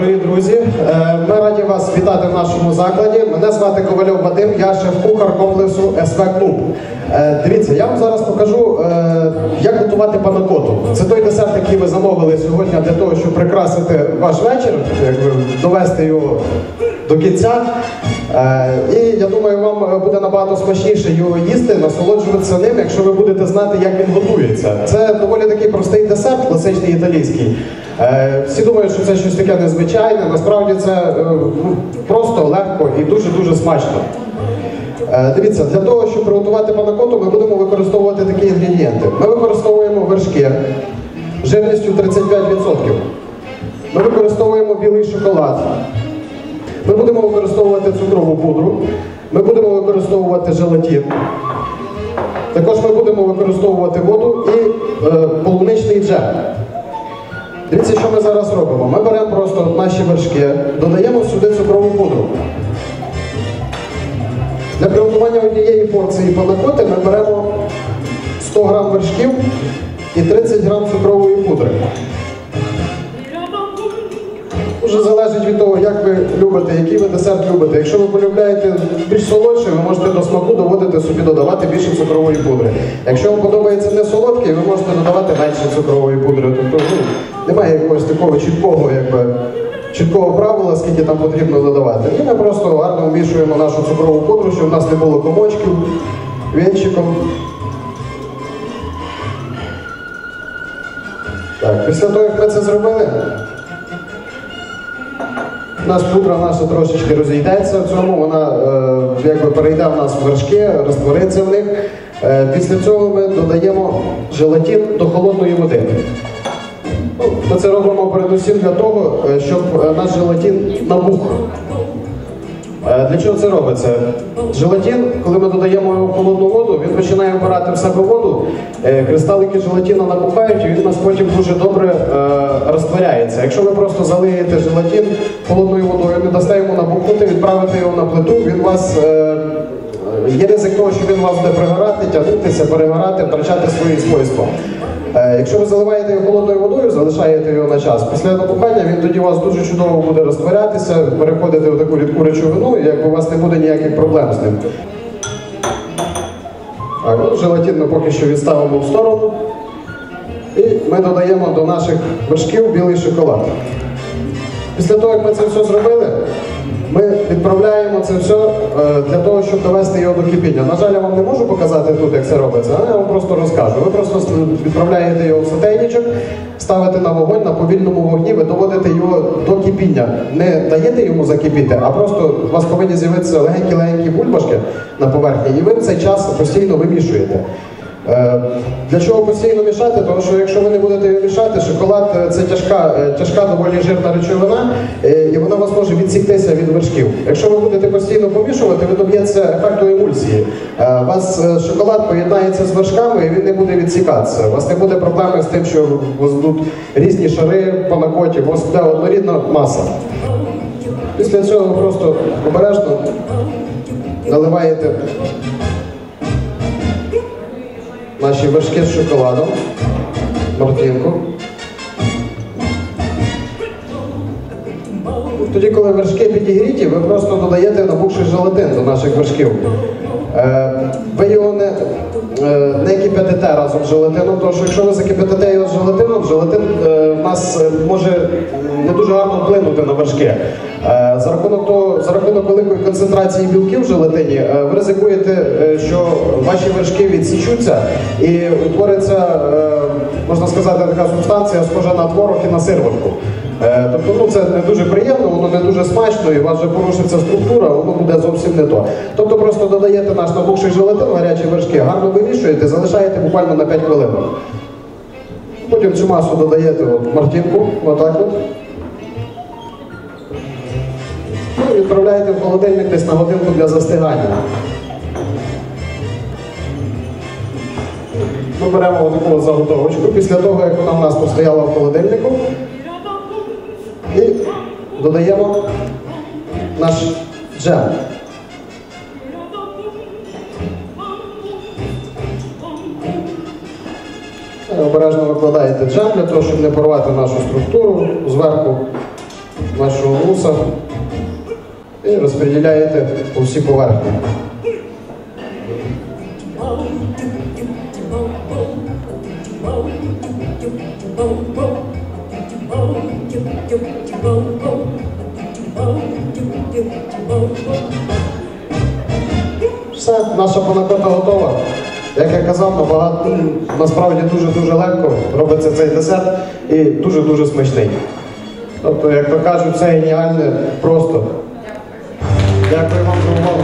Дорогі друзі, е, ми раді вас вітати в нашому закладі. Мене звати Ковальов Вадим, я шеф-кухар комплексу СВ Клуб. Е, дивіться, я вам зараз покажу, е, як готувати панакоту. Це той десерт, який ви замовили сьогодні для того, щоб прикрасити ваш вечір, довести його до кінця. Е, і я думаю, вам буде набагато смачніше його їсти, насолоджуватися ним, якщо ви будете знати, як він готується. Це доволі такий простий десерт, класичний італійський. Е, всі думають, що це щось таке незвичайне. Насправді це е, ну, просто легко і дуже-дуже смачно. Е, Дивіться, для того, щоб приготувати панакоту, ми будемо використовувати такі інгредієнти. Ми використовуємо вершки жирністю 35%. Ми використовуємо білий шоколад. Ми будемо використовувати цукрову пудру. Ми будемо використовувати желатин. Також ми будемо використовувати воду і е, полуничний джем. Дивіться, що ми зараз робимо. Ми беремо просто наші вершки, додаємо сюди цукрову пудру. Для приготування однієї порції панакоти ми беремо 100 грам вершків і 30 грам цукрової пудри. Дуже залежить від того, як ви любите, який ви десерт любите. Якщо ви полюбляєте більш солодший, ви можете до смаку доводити собі додавати більше цукрової пудри. Якщо вам подобається не солодкий, ви можете додавати менше цукрової пудри. Тобто ну, немає якогось такого чіткого, якби. Чіткого правила, скільки там потрібно додавати. І ми просто гарно вмішуємо нашу цукрову пудру, щоб в нас не було комочків вінчиком. Так, після того, як ми це зробили, у нас пудра наша трошечки розійдеться в цьому, вона е, якби перейде в нас в вершки, розтвориться в них. Е, після цього ми додаємо желатин до холодної води. Ну, Ми це робимо передусім для того, е, щоб наш желатин набух. Е, Для чого це робиться? Желатин, коли ми додаємо його в холодну воду, він починає вбирати в себе воду, е, кристалики желатину набухають і він у нас потім дуже добре е, розтворяється. Якщо ви просто залиєте желатин холодною водою, не дасте йому набухнути, відправите його на плиту, він вас. Є ризик того, що він вас буде пригорати, тягнутися, перегорати, втрачати свої свойства. Е, Якщо ви заливаєте його холодною водою, залишаєте його на час. Після набухання він тоді у вас дуже чудово буде розтворятися, переходити в таку рідку речовину, і якби у вас не буде ніяких проблем з ним. Так, ну, желатин ми поки що відставимо в сторону. І ми додаємо до наших вершків білий шоколад. Після того, як ми це все зробили, ми відправляємо це все е, для того, щоб довести його до кипіння. На жаль, я вам не можу показати тут, як це робиться, але я вам просто розкажу. Ви просто відправляєте його в сотейничок, ставите на вогонь на повільному вогні, ви доводите його до кипіння. Не даєте йому закипіти, а просто у вас повинні з'явитися легенькі-легенькі бульбашки на поверхні, і ви цей час постійно вимішуєте. Е, Для чого постійно мішати? Тому що якщо ви не будете мішати, шоколад е, це тяжка, е, тяжка доволі жирна речовина, і вона вас може відсіктися від вершків. Якщо ви будете постійно помішувати, ви доб'єтеся ефекту емульсії. У вас шоколад поєднається з вершками і він не буде відсікатися. У вас не буде проблеми з тим, що у вас будуть різні шари по накоті, у вас буде однорідна маса. Після цього просто обережно наливаєте наші вершки з шоколадом, мартинку. Тоді, коли вершки підігріті, ви просто додаєте набухший желатин до наших вершків. Е, Ви його не, е, не кип'ятите разом з желатином, тому що якщо ви закип'ятите його з желатином, желатин е, в нас може не дуже гарно вплинути на вершки. За рахунок, того, за рахунок великої концентрації білків в желатині, ви ризикуєте, що ваші вершки відсічуться і утвориться, можна сказати, така субстанція, схожа на творог і на сирватку. Е, Тобто ну, це не дуже приємно, воно не дуже смачно, і у вас вже порушиться структура, воно буде зовсім не то. Тобто просто додаєте наш набухший желатин, гарячі вершки, гарно вимішуєте, залишаєте буквально на 5 хвилин. Потім цю масу додаєте от, мартинку, отак от. Ну, і відправляєте в холодильник десь на годинку для застигання. Ми беремо отаку заготовочку після того, як вона в нас постояла в холодильнику. Додаємо наш джем. Обережно викладаєте джем для того, щоб не порвати нашу структуру зверху нашого муса. і розподіляєте по всій поверхні. Все, наша панакота готова. Як я казав, набагато, насправді дуже-дуже легко робиться цей десерт і дуже-дуже смачний. Тобто, як то кажуть, це геніальне просто. Дякую вам за увагу.